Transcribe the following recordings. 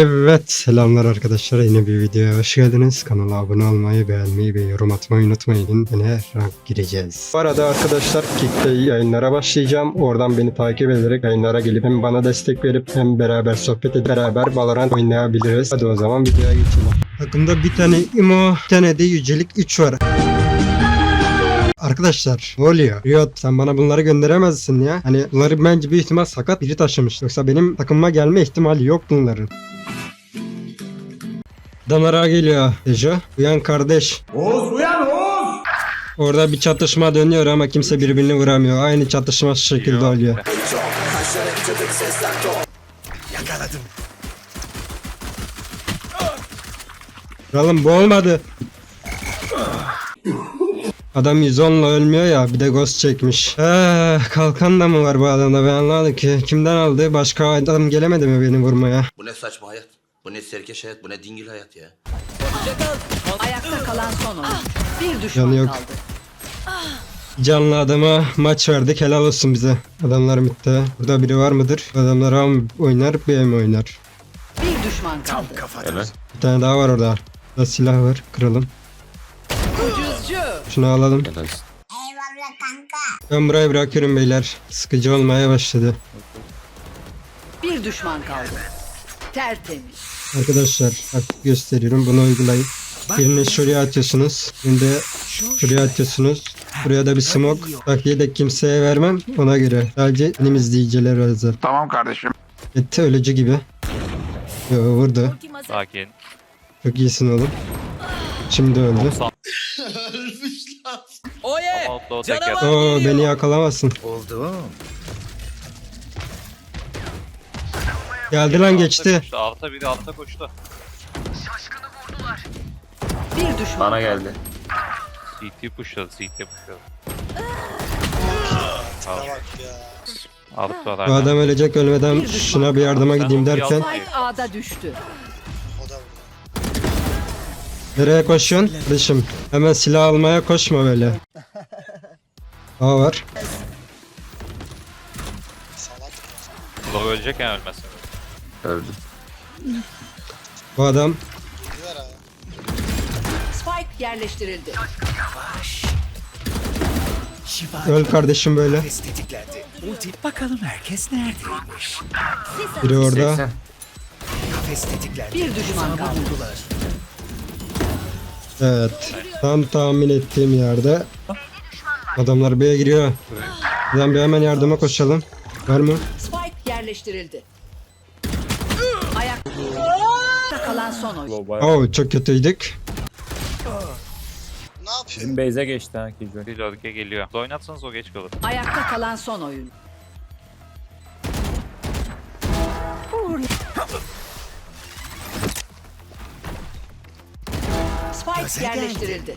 Evet selamlar arkadaşlar yeni bir videoya hoş geldiniz. Kanala abone olmayı, beğenmeyi ve yorum atmayı unutmayın. Yine rank gireceğiz. Bu arada arkadaşlar Kick'te yayınlara başlayacağım. Oradan beni takip ederek yayınlara gelip hem bana destek verip hem beraber sohbet edip beraber Valorant oynayabiliriz. Hadi o zaman videoya geçelim. Takımda bir tane Imo, bir tane de Yücelik 3 var. Arkadaşlar ne oluyor? Riot sen bana bunları gönderemezsin ya. Hani bunları bence bir ihtimal sakat biri taşımış. Yoksa benim takımıma gelme ihtimali yok bunların. Damara geliyor Dejo. Uyan kardeş. Oğuz uyan Oğuz! Orada bir çatışma dönüyor ama kimse birbirini vuramıyor. Aynı çatışma şu şekilde oluyor. Yakaladım. Kralım bu olmadı. Adam 110'la ölmüyor ya bir de ghost çekmiş. Eee kalkan da mı var bu adamda ben anlamadım ki. Kimden aldı? Başka adam gelemedi mi beni vurmaya? Bu ne saçma hayat? Bu ne serkeş hayat? Bu ne dingil hayat ya? Ayakta kalan son oyuncu. Bir düşman yok. kaldı. Canlı adama maç verdik helal olsun bize. Adamlar bitti. Burada biri var mıdır? Adamlar A mı oynar B mi oynar? Bir düşman kaldı. Kafada. Bir tane daha var orada. Burada silah var. Kıralım. Ucuzcu. Şunu alalım. Ben burayı bırakıyorum beyler. Sıkıcı olmaya başladı. Bir düşman kaldı. Tertemiz. Arkadaşlar bak gösteriyorum bunu uygulayın. Birini şuraya atıyorsunuz. Birini de şuraya atıyorsunuz. Buraya da bir smoke. Bak yedek kimseye vermem ona göre. Sadece benim izleyiciler özel. Tamam kardeşim. Etti ölücü gibi. Yo vurdu. Sakin. Çok iyisin oğlum. Şimdi öldü. Outlaw tek yat. Oo beni yakalamazsın. Oldu. Geldi lan geçti. Koştu, Alta biri alta koştu. Bir düşman Bana geldi. CT pushladı, CT pushladı. Alıp da Bu adam ölecek ölmeden şuna bir yardıma gideyim derken Spike A'da düştü. nereye koşuyorsun? Kardeşim hemen silah almaya koşma böyle. A var. Low ölecek yani ölmezsin. Öldü. Bu adam Spike yerleştirildi. Şifa öl kardeşim böyle. estetiklendi. Ulti bakalım herkes neredeymiş. Biri orada. 80. Kafes tetiklendi. Bir düşman kaldı. Buldular. Evet. Tam tahmin ettiğim yerde. Adamlar B'ye giriyor. Buradan bir hemen yardıma koşalım. Var mı? Spike yerleştirildi. Ayakta kalan son oyuncu. Oo çok kötüydük. Benim base'e geçti ha Killjoy. Logike geliyor. Oynatsanız o geç kalır. Ayakta kalan son oyuncu. Spike yerleştirildi.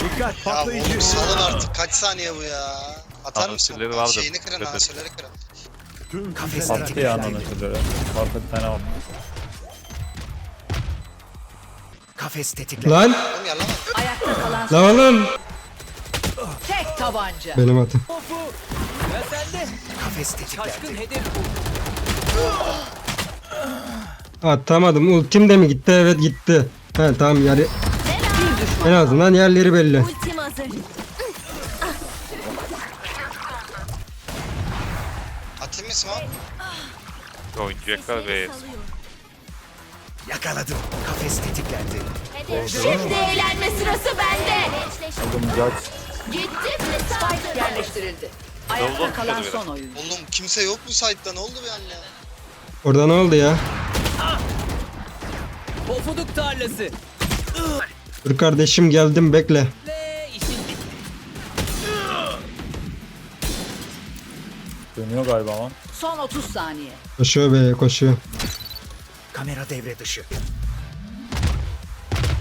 Dikkat Ya patlayıcı. salın artık kaç saniye bu ya? Atar Anonsörleri mısın? vardır. Şeyini kırın, Götür. anonsörleri kırın. Kafes Attı ya tetiklendi. anonatörleri. Arka bir tane var. Kafes tetiklendi. Lan! Ayakta kalan Lan oğlum! tek tabanca. Benim atım. Kafes tetiklendi. Atamadım. Ultim de mi gitti? Evet gitti. He tamam yarı. Bir düşman En azından yerleri belli. Atayım mı smoke? Oynayacaklar ve Yakaladım. Kafes tetiklendi. Şimdi eğlenme sırası bende. Oğlum Judge. Gittim mi Spike yerleştirildi. Ayakta kalan son oyuncu. Oğlum kimse yok bu site'da ne oldu bir an ya? Orada ne oldu ya? Pofuduk tarlası Dur kardeşim geldim bekle. ve işin Dönüyor galiba ama. Son 30 saniye. Koşuyor be koşuyor. Kamera devre dışı.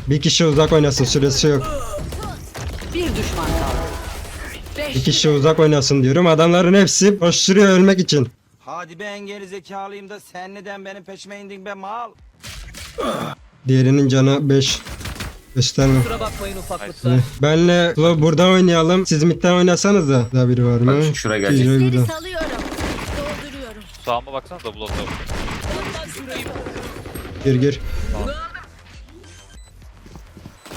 Bir kişi uzak oynasın süresi yok. Bir düşman kaldı. Beş Bir kişi uzak oynasın diyorum. Adamların hepsi koşturuyor ölmek için. Hadi ben geri zekalıyım da sen neden benim peşime indin be mal? Diğerinin canı 5. Gösterme. Kusura bakmayın ufaklıklar. Benle Klo burada oynayalım. Siz midden oynasanız da. Daha biri var mı? Bak, şuraya gelecek. Burada. salıyorum. Dolduruyorum. sağıma baksana double atıyor. Ondan şurayı Gir gir.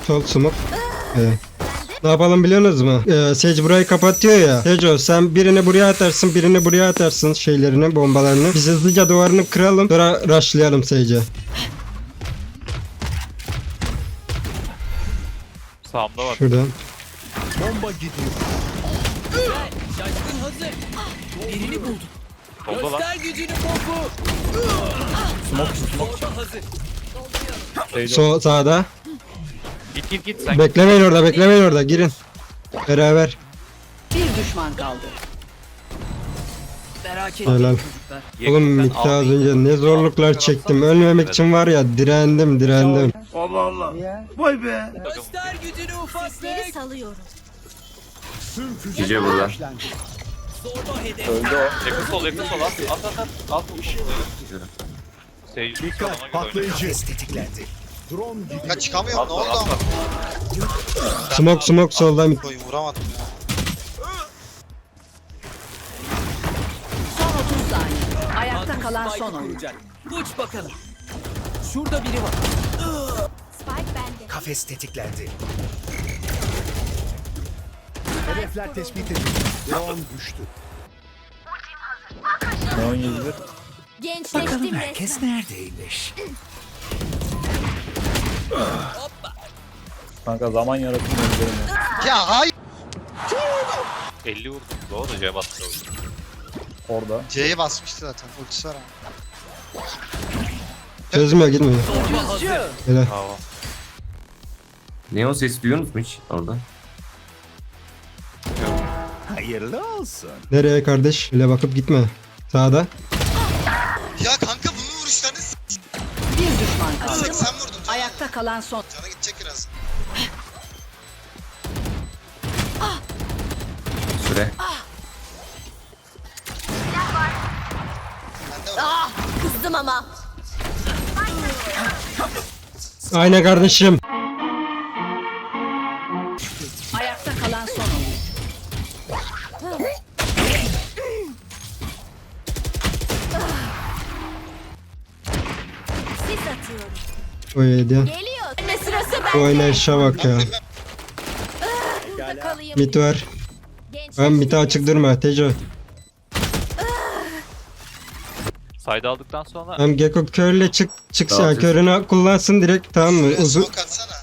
Sol smoke. Evet. Ne yapalım biliyorsunuz mu? Ee, Sage burayı kapatıyor ya. Sage sen birini buraya atarsın, birini buraya atarsın şeylerini, bombalarını. Biz hızlıca duvarını kıralım. Sonra rushlayalım Sage'e. Sağımda var. Şuradan. Solda lan. Şeyde Sol sağda. Git git git sen. Beklemeyin orada, beklemeyin orada. Girin. Beraber. Bir düşman kaldı. Merak Helal. etmeyin çocuklar. Oğlum Yakından miktar az önce ne zorluklar çektim. Ölmemek için var ya direndim, direndim. Göster gücünü ufaklık. Cice burada. Öldü o. Yakın sol yakın sol at at at at. At. Seyirci soluna göre oynuyor. tetiklendi. Ya çıkamıyorum ne oldu? var. Smoke smoke soldan. Koy vuramadım ya. Son 30 saniye. Ayakta kalan son oyuncu. Uç bakalım. Şurada biri var. Spike bende. Kafes tetiklendi. Hedefler tespit edildi. Drone düştü. Neon 101. Gençleştim Bakalım resmen. herkes neredeymiş? Kanka zaman yaratım üzerine. Ya hayır. 50 vurdum. Doğru C bastı. Orada. C'ye basmıştı zaten. Ultisi var ama. Çözmüyor gitmiyor. Helal. Neon ses duyuyor musun hiç orada? Hayırlı olsun. Nereye kardeş? Öyle bakıp gitme. Sağda. Ya kanka bunun vuruşlarını s- Bir düşman kaldı. 80 vurdum. Ayakta kalan son. Canı gidecek biraz. Süre. Bende var. Kızdım ama. Aynen kardeşim. Sis atıyorum. O yedi. Geliyor. Ne sırası Bu bende. oynayışa bak ya. Burada kalayım. Mit var. Gençleştim Ben mite açık durma. Tejo. Sayda aldıktan sonra Hem Gecko körle çık çıksa Dağıtır. körünü kullansın direkt tamam mı? Uzun. smoke atsana.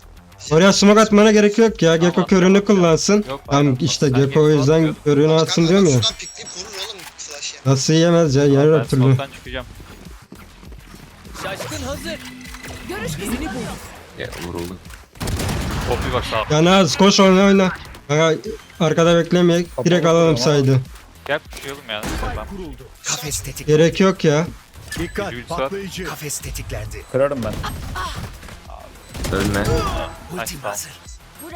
Oraya smoke atmana gerek yok ya. Gecko körünü kullansın. Yok, Tamam bayram. işte Sen Gecko o Gecko yüzden atıyorsun. körünü atsın kanka diyorum ya. Şuradan pikleyip vurur oğlum flash ya. Nasıl yiyemez ya yer ben her türlü. smoke'tan çıkacağım. Şaşkın hazır. Görüş kızını bul. Ya vuruldu. Hop bir bak sağ. Az koş oyna oyna. Aga, arkada beklemeyek. Direkt alalım saydı. Gel yani. Soldan. Kuruldu. Kafes tetiklendi. Gerek yok ya. Dikkat patlayıcı. Kafes tetiklendi. Kırarım ben. Ölme. Ultim hazır.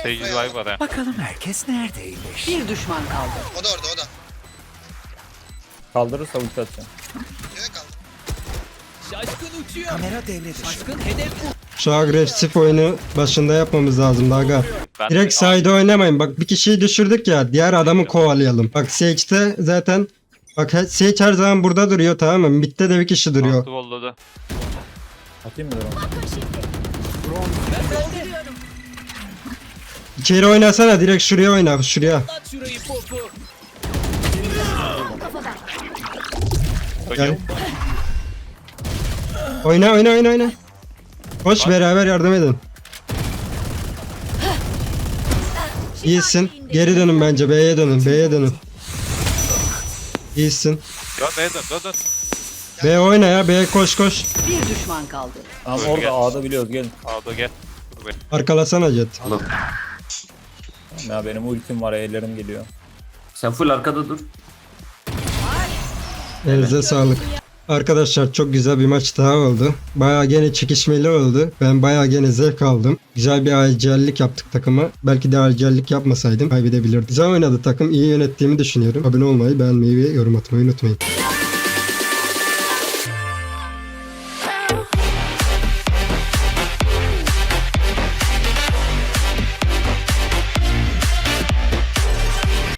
Seyirci vibe var ha. Bakalım herkes neredeymiş? Bir düşman kaldı. O da orada o da. Kaldırırsa ulti atacağım. Kaldı? Şaşkın uçuyor. Kamera devre dışı. Şaşkın hedef bu. Şu agresif oyunu başında yapmamız lazım aga. Ben Direkt de- sayda oynamayın. Bak bir kişiyi düşürdük ya. Diğer adamı kovalayalım. Bak Sage'de zaten Bak Sage her zaman burada duruyor tamam mı? Mid'de de bir kişi duruyor. Bastı volladı. Atayım mı drone? İçeri oynasana direkt şuraya oyna. Şuraya. At şurayı popu. Gel. Oyna oyna oyna oyna. Koş beraber yardım edin. İyisin. Geri dönün bence. B'ye dönün. B'ye dönün. İyisin. Dön be dön dön dön. B oyna ya. B koş koş. Bir düşman kaldı. Tamam Öyle orada gel. A'da biliyoruz gelin. A'da gel. Dur be. Arkalasana Jet. Oğlum. Ya benim ultim var ellerim geliyor. Sen full arkada dur. Elinize sağlık. Arkadaşlar çok güzel bir maç daha oldu. Bayağı gene çekişmeli oldu. Ben bayağı gene zevk aldım. Güzel bir acellik yaptık takıma. Belki de acellik yapmasaydım kaybedebilirdim. Güzel oynadı takım. iyi yönettiğimi düşünüyorum. Abone olmayı, beğenmeyi ve yorum atmayı unutmayın.